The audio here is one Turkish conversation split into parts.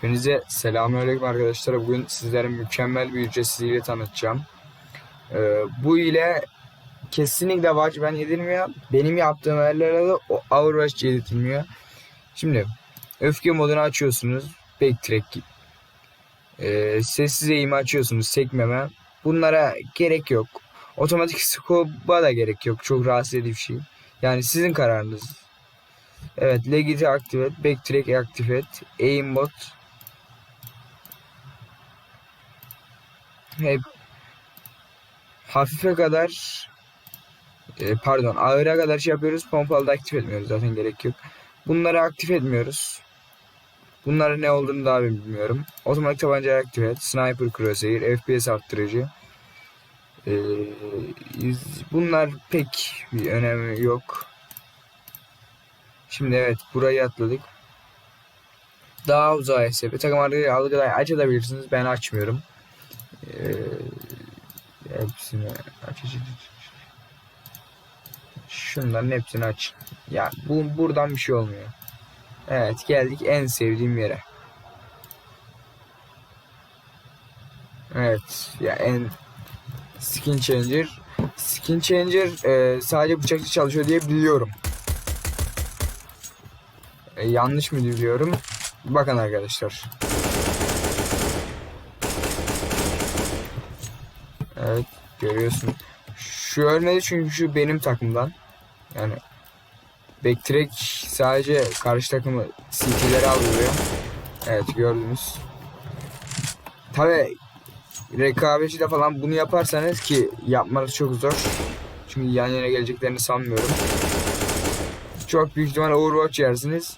Hepinize selamünaleyküm arkadaşlar. Bugün sizlere mükemmel bir ücretsiz hile tanıtacağım. Ee, bu ile kesinlikle Watchman yedirmiyor. Benim yaptığım yerlere de o Overwatch yedirtilmiyor. Şimdi öfke modunu açıyorsunuz. Backtrack. Ee, sessiz eğimi açıyorsunuz. Sekmeme. Bunlara gerek yok. Otomatik scope'a da gerek yok. Çok rahatsız edici bir şey. Yani sizin kararınız. Evet, Legit'i aktif et, Backtrack aktif et, Aimbot hep hafife kadar e, pardon ağıra kadar şey yapıyoruz. Pompalı da aktif etmiyoruz zaten gerek yok. Bunları aktif etmiyoruz. Bunların ne olduğunu daha bilmiyorum. Otomatik tabancayı aktif et. Sniper Crosshair, FPS arttırıcı. Ee, bunlar pek bir önemi yok. Şimdi evet burayı atladık. Daha uzağa SP. Takım algılayı açabilirsiniz. Ben açmıyorum. Ee, hepsini aç, aç, hepsini aç. Ya bu buradan bir şey olmuyor. Evet geldik en sevdiğim yere. Evet ya en skin changer skin changer e, sadece bıçaklı çalışıyor diye biliyorum. E, yanlış mı biliyorum? Bakın arkadaşlar. Evet görüyorsun. Şu ölmedi çünkü şu benim takımdan. Yani backtrack sadece karşı takımı CT'leri alıyor. Evet gördünüz. Tabi rekabetçi de falan bunu yaparsanız ki yapmanız çok zor. Çünkü yan yana geleceklerini sanmıyorum. Çok büyük ihtimal Overwatch yersiniz.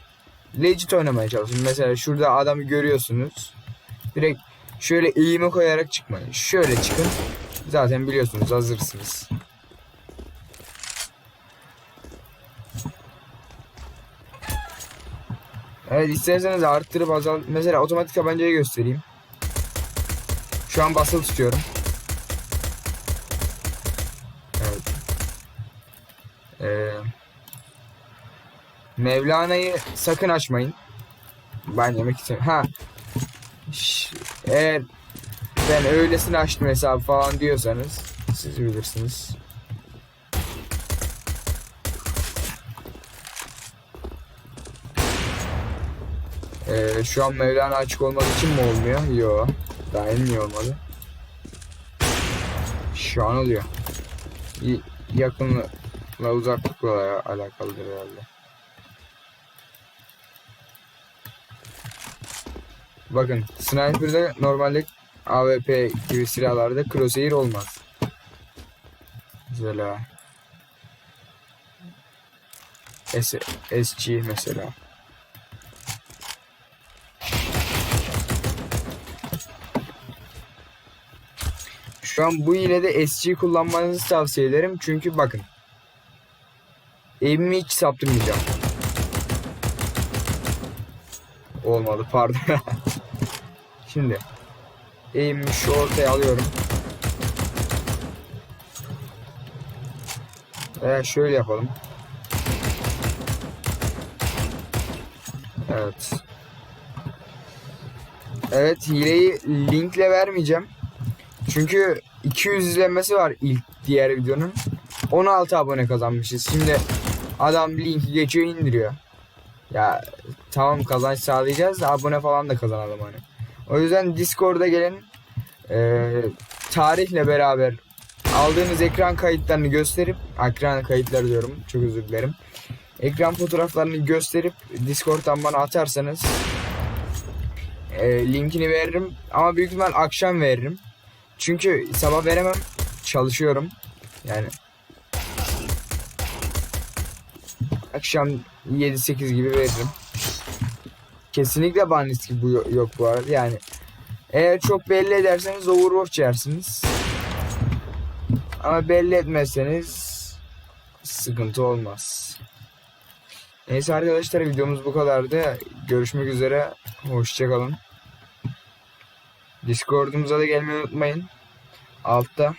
Legit oynamaya çalışın. Mesela şurada adamı görüyorsunuz. Direkt şöyle eğimi koyarak çıkmayın. Şöyle çıkın. Zaten biliyorsunuz hazırsınız. Evet isterseniz arttırıp azalt. Mesela otomatik tabancayı göstereyim. Şu an basılı tutuyorum. Evet. Ee, Mevlana'yı sakın açmayın. Ben yemek istemiyorum. Ha. Ş- Eğer ben öylesine açtım hesabı falan diyorsanız siz bilirsiniz. Ee, şu an Mevlana açık olmadığı için mi olmuyor? Yo. Daha niye olmadı? Şu an oluyor. Y- yakınlıkla uzaklıkla alakalıdır herhalde. Bakın sniper'da normalde AWP gibi silahlarda crosshair olmaz. Mesela S SG mesela. Şu an bu ile de SG kullanmanızı tavsiye ederim. Çünkü bakın. Aim'imi hiç saptırmayacağım. Olmadı pardon. Şimdi eğimimi şu ortaya alıyorum. Veya şöyle yapalım. Evet. Evet hileyi linkle vermeyeceğim. Çünkü 200 izlenmesi var ilk diğer videonun. 16 abone kazanmışız. Şimdi adam linki geçiyor indiriyor. Ya tamam kazanç sağlayacağız da abone falan da kazanalım hani. O yüzden Discord'a gelin. Ee, tarihle beraber aldığınız ekran kayıtlarını gösterip ekran kayıtları diyorum çok özür dilerim. Ekran fotoğraflarını gösterip Discord'dan bana atarsanız e, linkini veririm ama büyük ihtimal akşam veririm. Çünkü sabah veremem. Çalışıyorum. Yani akşam 7-8 gibi veririm. Kesinlikle ban riski bu yok bu arada. Yani eğer çok belli ederseniz Overwatch yersiniz. Ama belli etmezseniz sıkıntı olmaz. Neyse arkadaşlar videomuz bu kadardı. Görüşmek üzere. Hoşçakalın. Discord'umuza da gelmeyi unutmayın. Altta